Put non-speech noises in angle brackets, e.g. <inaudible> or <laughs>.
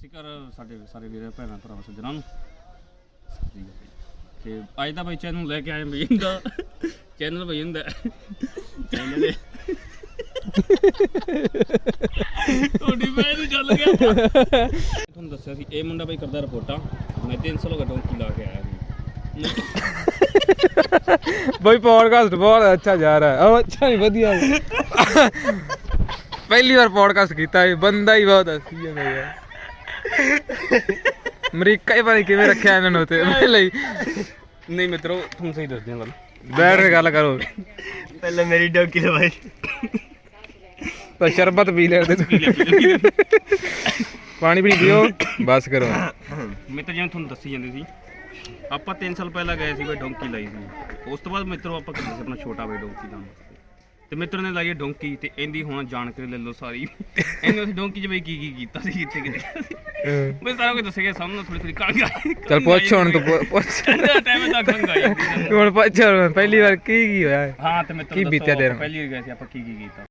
ਸਿਕਰ ਸਾਡੇ ਸਾਰੇ ਵੀਰਾਂ, ਭੈਣਾਂ, ਭਰਾਵਾਂ, ਸੱਜਣਾਂ ਨੂੰ। ਸਤਿ ਸ਼੍ਰੀ ਅਕਾਲ ਤੇ ਅੱਜ ਦਾ ਬਈ ਚੈਨਲ ਲੈ ਕੇ ਆਏ ਬਈ ਦਾ ਚੈਨਲ ਬਈ ਹੁੰਦਾ ਚੈਨਲ ਦੇ ਤੁਹਾਡੀ ਮੈਂ ਨੂੰ ਚੱਲ ਗਿਆ ਤੁਹਾਨੂੰ ਦੱਸਿਆ ਸੀ, ਇਹ ਮੁੰਡਾ ਬਈ ਕਰਦਾ ਰਿਪੋਰਟਾਂ। ਮੈਂ 300 ਲਗਾ ਡੋਂਕੀ ਲਾ ਕੇ ਆਇਆ ਸੀ। ਬਈ ਪੋਡਕਾਸਟ ਬਹੁਤ ਅੱਛਾ ਜਾ ਰਿਹਾ ਹੈ। ਉਹ ਅੱਛਾ ਨਹੀਂ, ਵਧੀਆ ਪਹਿਲੀ ਵਾਰ ਪੋਡਕਾਸਟ ਕੀਤਾ ਇਹ ਬੰਦਾ ਹੀ ਬਹੁਤ ਹੱਸੀ ਜਾਂਦਾ ਯਾਰ ਅਮਰੀਕਾ ਹੀ ਭਾਈ ਕਿਵੇਂ ਰੱਖਿਆ ਇਹਨਾਂ ਨੂੰ ਤੇ <laughs> ਪਹਿਲੇ ਹੀ ਨਹੀਂ ਮਿੱਤਰੋ ਤੁਹਾਨੂੰ ਸਹੀ ਦੱਸ ਦਿਆਂ ਗੱਲ। ਬੈਠ ਕੇ ਗੱਲ ਕਰੋ। ਪਹਿਲੇ ਮੇਰੀ ਡੋਕੀ ਲਵਾਈ। ਤਾਂ ਸ਼ਰਬਤ ਪੀ ਲੈ ਪਾਣੀ ਵੀ ਨਹੀਂ ਪੀਓ ਬਸ ਕਰੋ। ਮੈਂ ਤਾਂ ਜਿਵੇਂ ਤੁਹਾਨੂੰ ਦੱਸੀ ਜਾਂਦੇ ਸੀ ਆਪਾਂ 3 ਸਾਲ ਪਹਿਲਾਂ ਗਏ ਸੀ ਕੋਈ ਡੋਂਕੀ ਲਈ ਸੀ। ਉਸ ਤੋਂ ਬਾਅਦ ਮਿੱਤਰੋ ਆਪਾਂ ਕਰਦੇ ਸੀ ਆਪਣਾ ਛੋਟਾ ਬਈ ਡੋਂਕੀ ਦਾ। ਤੇ ਮਿੱਤਰ ਨੇ ਲਾਈ ਹੈ ਡੋਂਕੀ ਤੇ ਇਹਦੀ ਹੁਣ ਜਾਣਕਾਰੀ ਲੈ ਲਓ ਸਾਰੀ। ਇਹਨੇ ਉਸ ਡੋਂਕੀ 'ਚ ਬਈ ਕੀ ਕੀ ਕੀਤਾ ਸੀ ਕਿੱਥੇ ਕਿੱਥੇ ਮੈਂ ਸਾਰਾ ਕੁਝ ਦੱਸਿਆ ਸਾਨੂੰ ਥੋੜੀ ਥੋੜੀ ਕਣਕ ਆਈ ਚਲ ਪੁੱਛ ਹੁਣ ਤੂੰ ਪੁ- ਪੁੱਛ ਟਾਈਮ ਦਾ ਆਈ। ਹੁਣ ਪੁੱਛ ਹੁਣ ਪਹਿਲੀ ਵਾਰ ਕੀ ਕੀ ਹੋਇਆ ਹੈ? ਹਾਂ ਤੇ ਮਿੱਤਰ ਕੀ ਦੱਸੋ ਬੀਤਿਆ ਤੇਰੇ ਪਹਿਲੀ ਵਾਰ ਗਏ ਸੀ ਆਪਾਂ ਕੀ ਕੀ ਕੀਤਾ